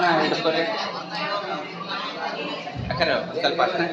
ಹಾಂ ಸ್ವಲ್ಪ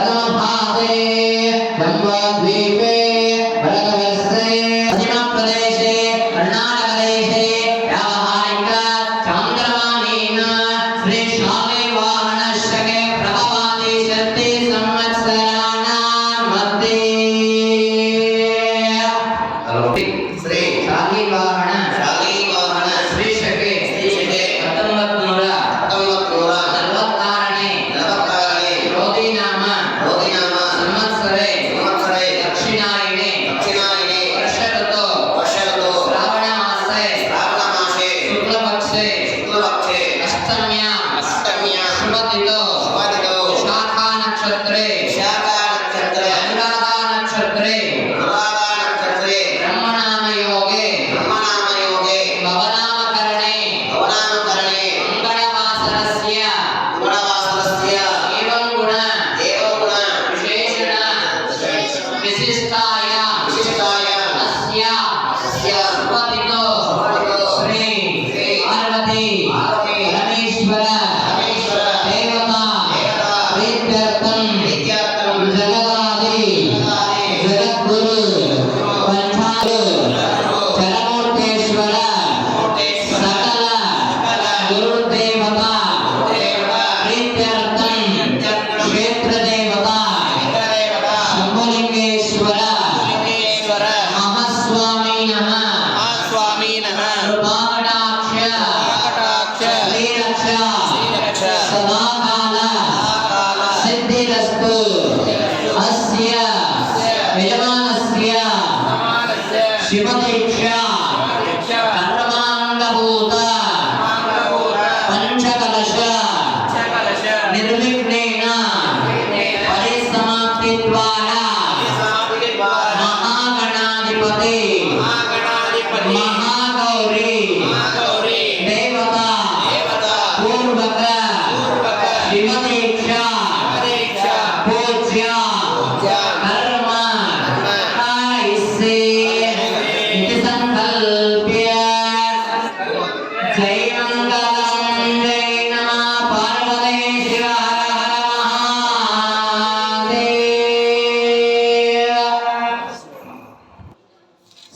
प्रदभावे ब्रह्मद्वीपे गणाधिपती महागणाधिपती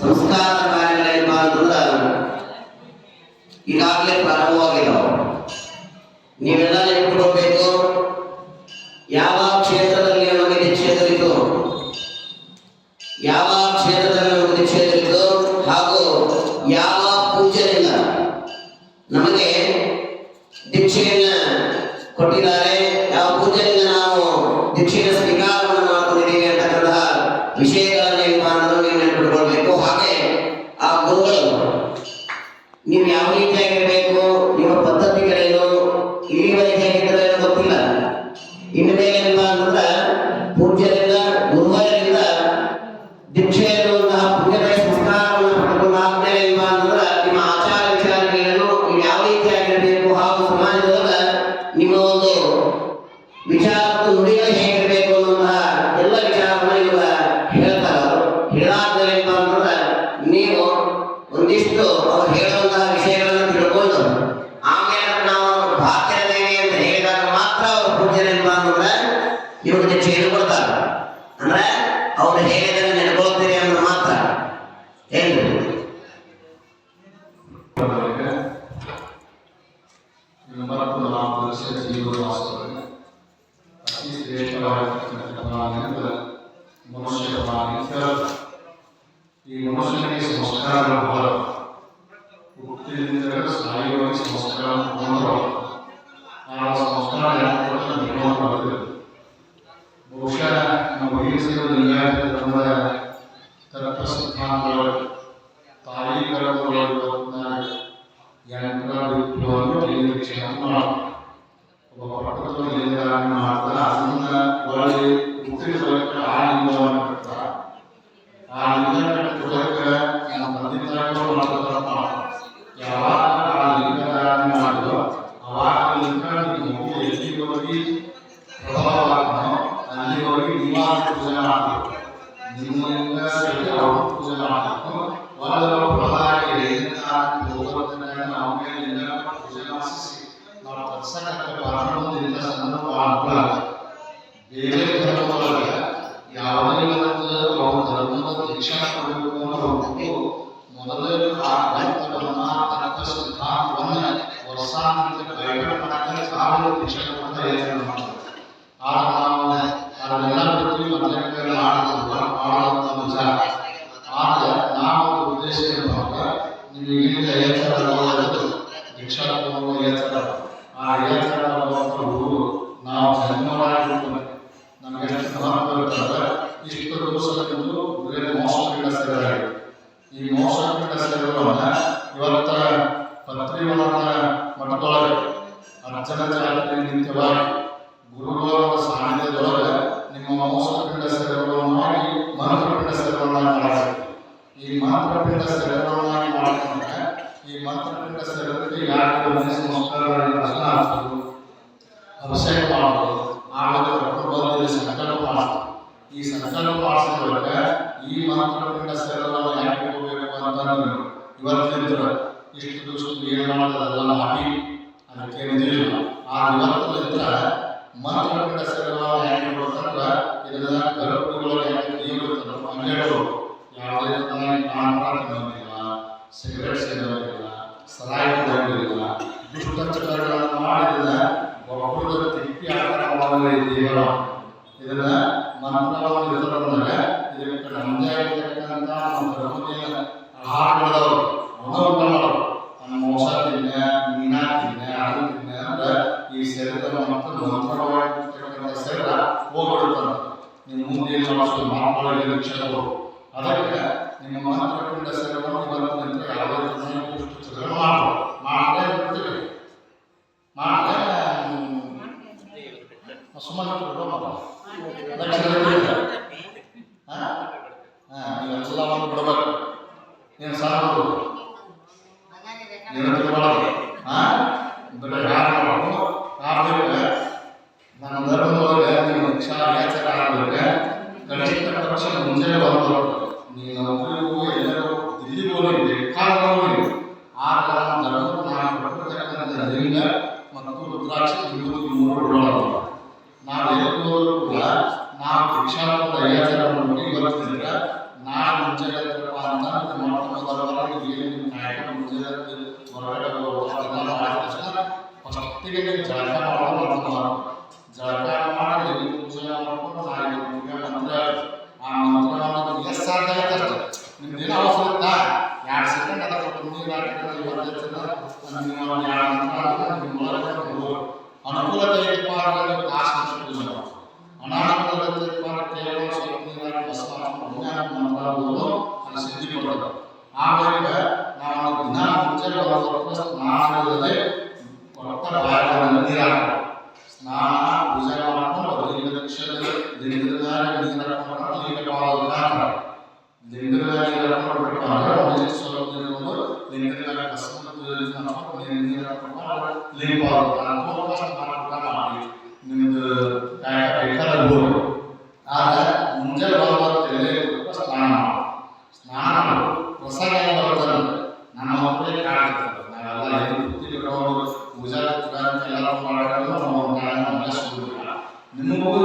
ಸಂಸ್ಕಾರ ಕಾರ್ಯಗಳಿಗೆ ಪಾಲ್ಗೊಂಡ ಆಗುವುದಲ್ಲ ನೀವು ಯಾವ ರೀತಿಯಾಗಿರ್ಬೇಕು Listo, para que no la visieron. సాధన ఎక్కడ మన ఆ ಮಠದೊಳಗೆ ಅರ್ಚನಾಚಾರ್ಯ ನಿಂತವಾಗಿ ಗುರುಗಳ ಸಾನ್ನಿಧ್ಯದೊಳಗೆ ನಿಮ್ಮ ವಂಶಪಿಂಡ ಸೇವೆಗಳನ್ನು ಮಾಡಿ ಮಂತ್ರಪಿಂಡ ಸೇವೆಗಳನ್ನು ಮಾಡಬೇಕು ಈ ಮಂತ್ರಪಿಂಡ ಸೇವೆಗಳನ್ನು ಮಾಡಿಕೊಂಡ್ರೆ ಈ ಮಂತ್ರಪಿಂಡ ಸೇವೆಗಳಿಗೆ ಯಾಕೆ ನಮಸ್ಕಾರ ಅಭಿಷೇಕ ಮಾಡಬಹುದು ಆಮೇಲೆ ಪ್ರಕೃತಿ ಸಂಕಲ್ಪ ಮಾಡ್ತಾರೆ ಈ ಸಂಕಲ್ಪ ಮಾಡಿಸಿದ್ರೆ ಈ ಮಂತ್ರಪಿಂಡ ಸೇವೆಗಳನ್ನು ಯಾಕೆ ಹೋಗಬೇಕು ಅಂತಂದ್ರೆ ಇವತ್ತಿನ ಇಷ್ಟು ದಿವಸ ಏನು ಮಾಡೋದು ಅದೆಲ್ಲ ಮಾಡಿ ಅದಕ್ಕೆ ನಿಂತಿರಲಿಲ್ಲ ಆ ಇವತ್ತಿನಿಂದ ಮಕ್ಕಳ ಕಡೆ ಹ್ಯಾಂಗೆ ಮಾಡ್ತಾರಲ್ಲ ಇದನ್ನ ಗರ್ಭಗಳು ಹ್ಯಾಂಗೆ ನೀಡುತ್ತಲ್ಲ ಅಂಗಡಿಗಳು ಯಾವುದೇ ತನಕ ಕಾಣಬಾರದು ನಮಗಿಲ್ಲ ಸಿಗರೆಟ್ ಸೇದೋದಿಲ್ಲ ಸರಾಯಿ ಕೊಡೋದಿಲ್ಲ ದುಷ್ಟಚಟಗಳನ್ನು ಮಾಡಿದ ಒಬ್ಬರದ ಇದನ್ನ ಇದಕ್ಕೆ ನಮ್ಮದೇ ನಮ್ಮ முதல்வர் ನಮ್ಮ ಹೊಸದಿನ ದಿನಾತಿನ ಆದಿನ ಈ ಶರೀರದ ಮತ್ತು ಮಂತ್ರವಾಗಿರ್ತಕ್ಕಂಥ ಶರೀರ ನಿಮ್ಮ ಮುಂದೆ ಅಷ್ಟು ಮಾಪೊಳಗೆ ವೀಕ್ಷಕರು ನಿಮ್ಮ ಮಂತ್ರಕೊಂಡ ಶರೀರವನ್ನು ಬಂದಂತೆ ಯಾವುದೇ ಪುಸ್ತಕಗಳು ಮಾಡಬಹುದು ಮಾಡಲೇ ಇರ್ತೀವಿ ಬಿಡಬೇಕು ನೀನು ಸಾಕು నిరుద్యోగం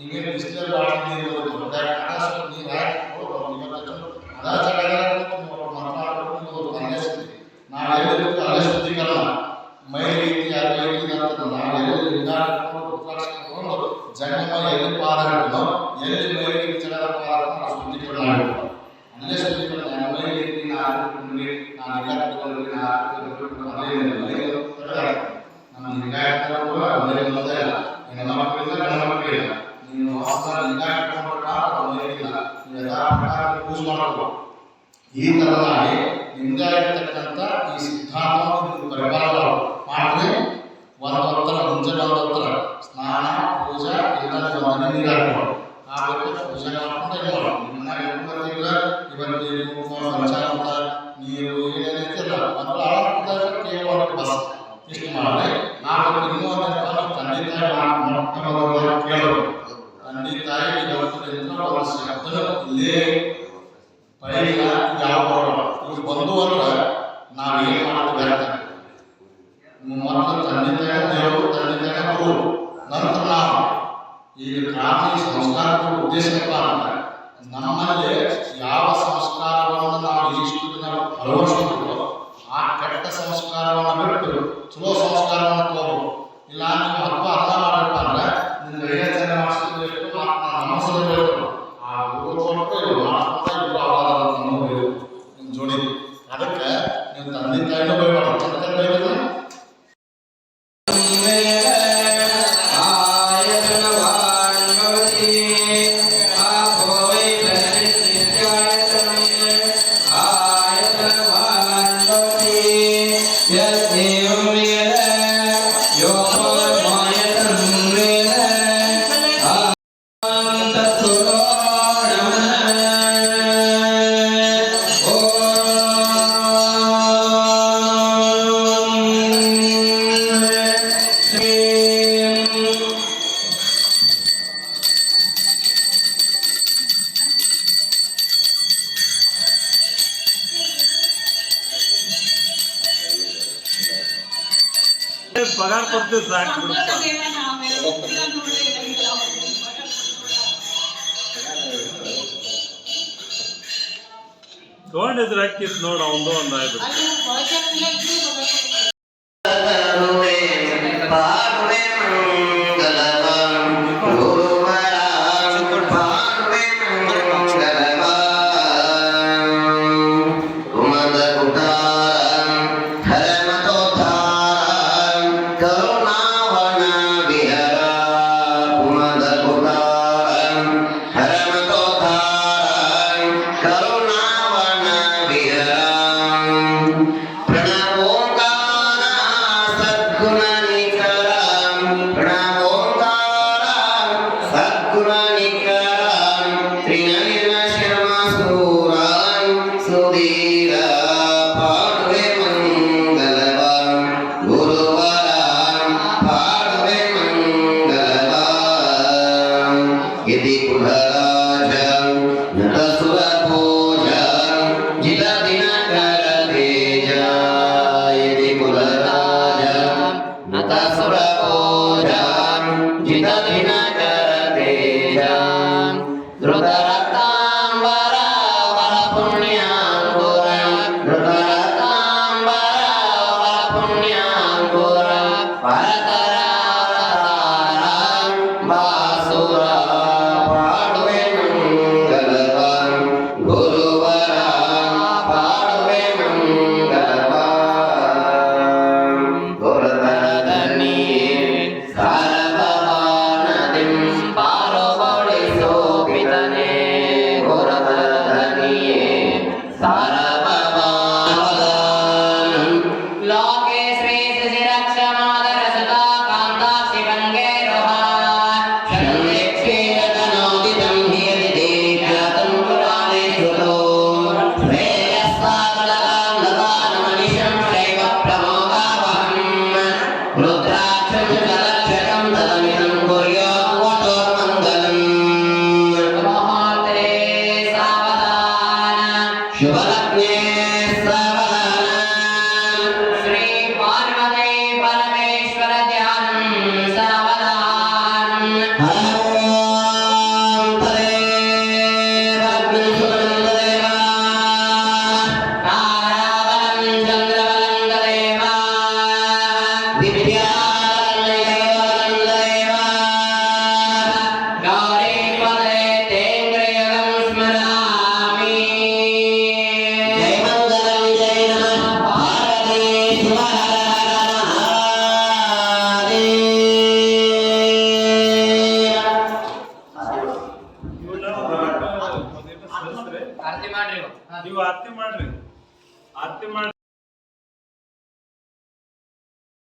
ನೀವೇನು ಬಿಸಿಲಲ್ಲಿ ಆಡ್ತಿದ್ದೀರಿ ಯಥಾಪ್ರಕಾರ ಪೂಜೆ ಮಾಡಬೇಕು ಈ ತರನಾಗಿ ನಿಮ್ಮದೇ ಆಗಿರ್ತಕ್ಕಂಥ ಈ ಸಿದ್ಧಾಂತ ಪ್ರಕಾರ ಮಾಡಿದ್ರೆ ಒಂದೊತ್ತರ ಮುಂಜಾನೆ ಒಂದೊತ್ತರ ಸ್ನಾನ ಪೂಜೆ ಎಲ್ಲದಕ್ಕೂ ಮನೆ ನೀರು ಹಾಕ್ಬೋದು ಆ ಬೇಕಾದ್ರೆ ಪೂಜೆ ಮಾಡ್ಕೊಂಡು ಇದು ಮಾಡೋದು ನಿಮ್ಮ ಹೆಣ್ಣು ಬರೋದಿಲ್ಲ ಇವತ್ತು ಏನು ಸಂಚಾರ ಮಾಡ್ತಾರೆ ನೀರು ಏನೇನೈತಿಲ್ಲ ಅದೆಲ್ಲ ಹಾಕಿದಾಗ ಕೇವಲ ಬಸ್ ಇಷ್ಟು ಮಾಡಿದ್ರೆ ನಾಲ್ಕು ಇನ್ನೂ ಒಂದು ತಂದೆ ತಾಯಿ ಮಾಡ್ಕೊಂಡು ಕೇಳಬೇಕು ఎన్నో మన శబ్దం లే పైగా యావడం ఇది బంధువుల ನಾನು ಏನು ಮಾಡೋದು ಬೇಡ ಮೊದಲು ತಂದಿದ್ದಾಗ ದೇವರು ತಂದಿದ್ದಾಗ ಅವರು ನಂತರ ನಾವು ಈಗ ಕಾರಣ ಈ ಸಂಸ್ಕಾರದ ಉದ್ದೇಶಪ್ಪ ಅಂದ್ರೆ ನಮ್ಮಲ್ಲಿ ಯಾವ ಸಂಸ್ಕಾರವನ್ನು ನಾವು ಇಷ್ಟು ದಿನ ಅಳವಡಿಸ್ಕೊಂಡು ಆ ಕೆಟ್ಟ ಸಂಸ್ಕಾರವನ್ನು ಬಿಟ್ಟು ಚಲೋ ಸಂಸ್ಕಾರವನ್ನು ತಗೋಬೇಕು ಇಲ್ಲ ಅಂದ್ರೆ ಅಲ್ಪ ಅರ್ಥ నేను దాంట్లో ತಗೊಂಡಿದ್ರೆ ಹಾಕಿತ್ತು ನೋಡು ಅವನು Bienvenida.